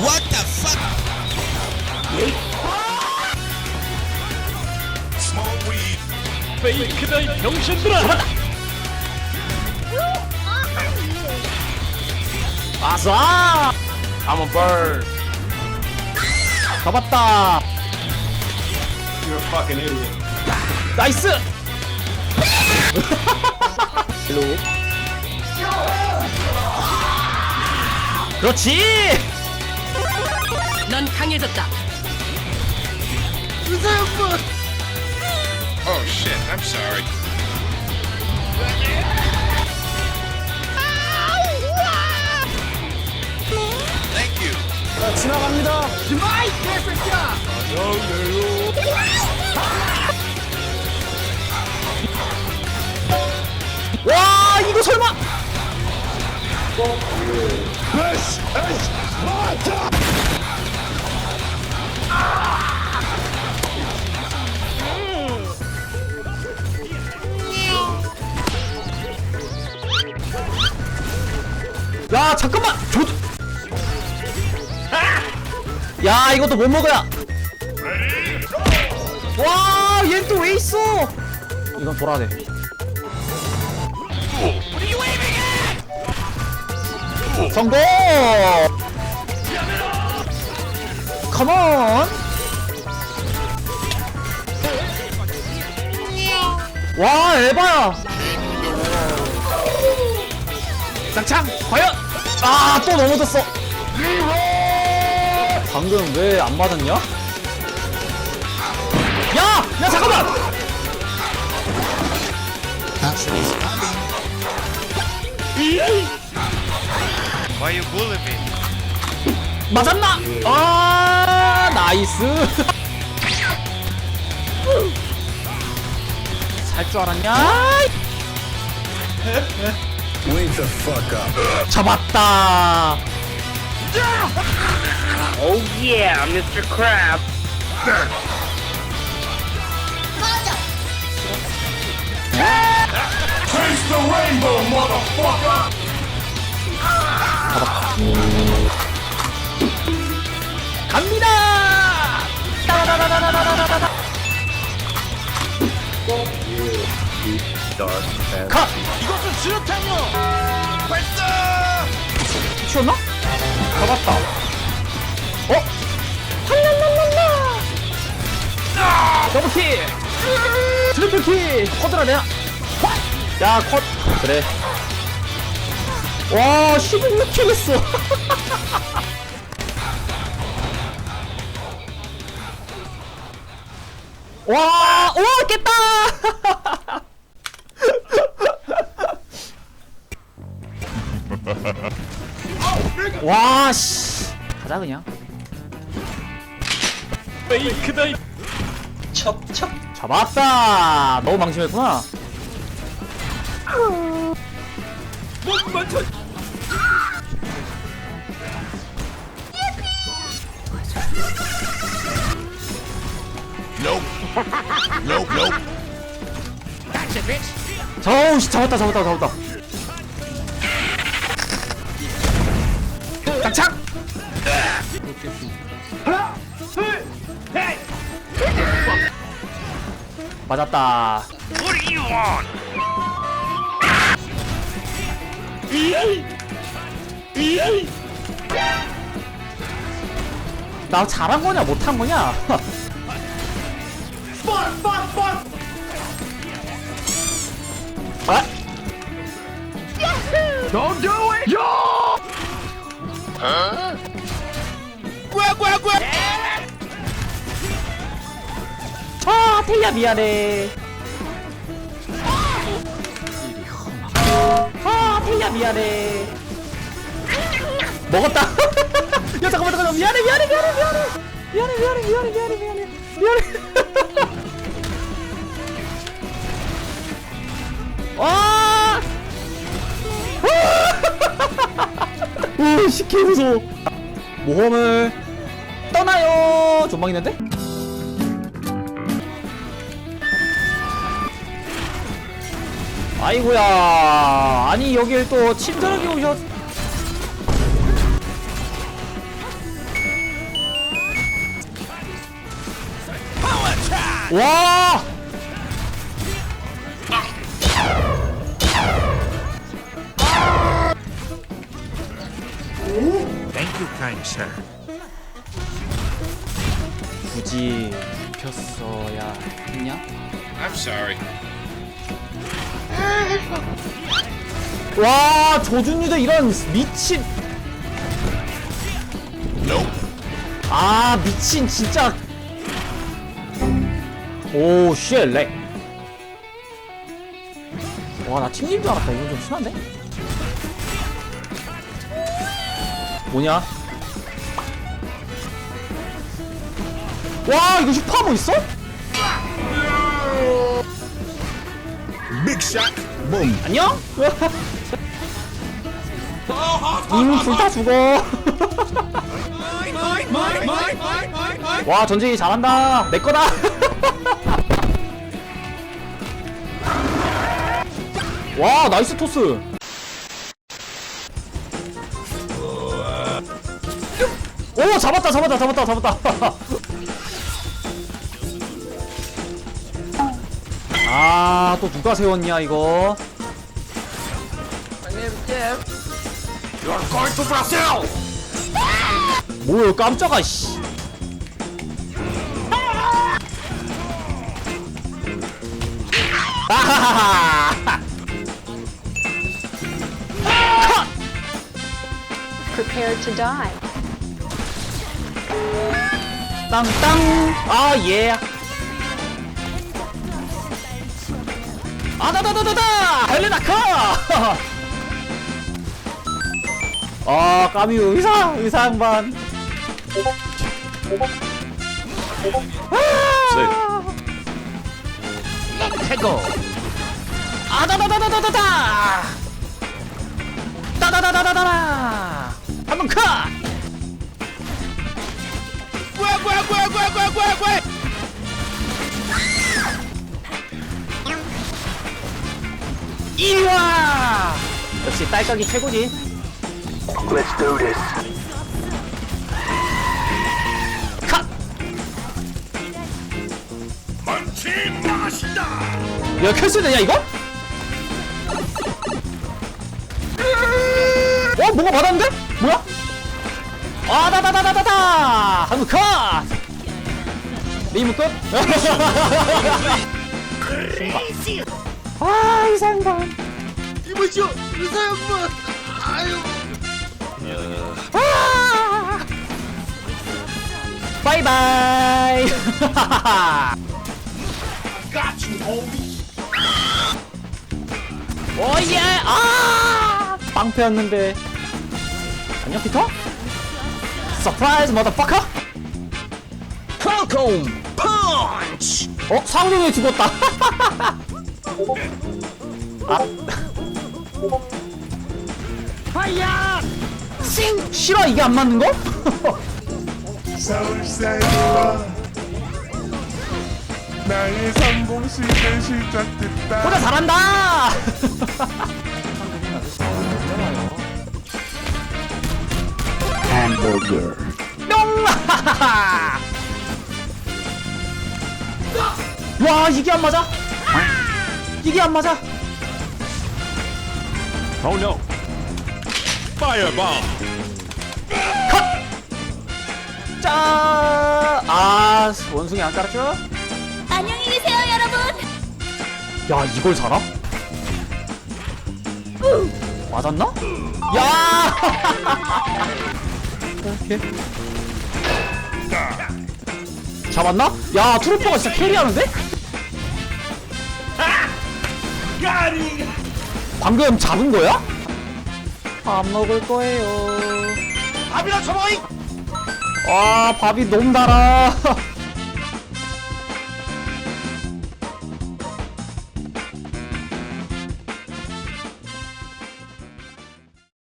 What the fuck? Smoke weed. 페이크다 이 병신들아 아싸! I'm a bird. 잡았다. You're a fucking idiot 나이스! 일로. 그렇지! 넌 강해졌다. 의사 양반. Oh shit, I'm sorry. Thank you. 자, 지나갑니다. 마이 개새끼야. 안녕하세요. 와, 이거 설마? This is Sparta! 야, 잠깐만! 조... 야, 이것도 못 먹어야! 와, 얘 또 왜 있어? 이건 돌아야 돼. 성공! 컴온! 와, 에바야! 짱짱! 과연! 아, 또 넘어졌어! 방금 왜 안 맞았냐? 야! 야, 잠깐만! Why you bully me? 맞았나? 아, 나이스! 살 줄 알았냐? Wake the fuck up. 잡았다! Oh yeah, Mr. Crab. Taste the rainbow, motherfucker! 컷! 이것은 수류탄이요! 발사! 치웠나? 잡았다. 어? 할랄랄랄라! 더블킬! 트리플킬! 쿼드라 내야! 야, 컷! 그래. 와, 16킬 했어! 와, 오, 깼다! 와, 씨. 가자, 그냥. 페이크 다 이 잡았다! 너무 망심했구나. 못 맞춰 Nope. nope, nope. 저, 씨, 잡았다, 잡았다, 잡았다. 맞았다. What do you want? 나 잘한 거냐, 못한 거냐? 아? Don't do it 아, 태야 미안해. 아, 태야 미안해. 먹었다. 야 잠깐만 잠깐만 미안해 미안해 미안해 미안해 미안해 미안해 미안해 미안해 미안해 미안해. 와. 오씨 개 무서워. 모험을 떠나요. 존망 있는데? 아이고야. 아니 여길 또 친절하게 오셨 와! 눕혔어야 했냐? I'm sorry. 와 조준유도 이런 미친 Nope. 아 미친 진짜 오 쉣렉 와나 튕긴 줄 알았다 이건 좀 심한데? 뭐냐? 와 이거 슈퍼모 있어? Shot. Boom. 안녕? 임 불타 죽어 와 전쟁이 잘한다 내 거다 와 나이스 토스 오 잡았다 잡았다 잡았다 잡았다 아 또 누가 세웠냐 이거 You're going to Brazil. 뭐야 깜짝아 씨 아하하하 Prepared to die. 땅땅 아 예 아다다다다다 헬레나 커! 아 까미 의사 의사 양반 아! 최고 아다다다다다다 따다다다다다 한번 컷 이리 와! 역시 딸깍이 최고지. Let's do this. 컷! 야, 캘수 되냐, 이거? 어, 뭔가 받았는데? 뭐야? 아, 다다다다다다! 한번 컷! 리무 끝? 아, 이상반. 이보시오, 양반. 아유. 아! 바이바이! 오예! 아! 빵패였는데. 안녕, 피터? 서프라이즈, 머더퍼커? Falcon punch. 어? 상룡이 죽었다. 아. 아야! 싱! 싫어, 이게 안 맞는 거? 나의 시작됐다 보다 잘한다! Hamburger. 뿅! 와, 이게 안 맞아? 이게 안 맞아? Oh no. Firebomb. 짠! 아, 원숭이 안 깔았죠? 안녕히 계세요, 여러분. 야 이걸 살아? 맞았나? 야! 이렇게 잡았나? 야 트루퍼가 진짜 캐리하는데? 방금 잡은 거야? 안 먹을 거예요. 밥이나 처먹이. 아 밥이 너무 달아.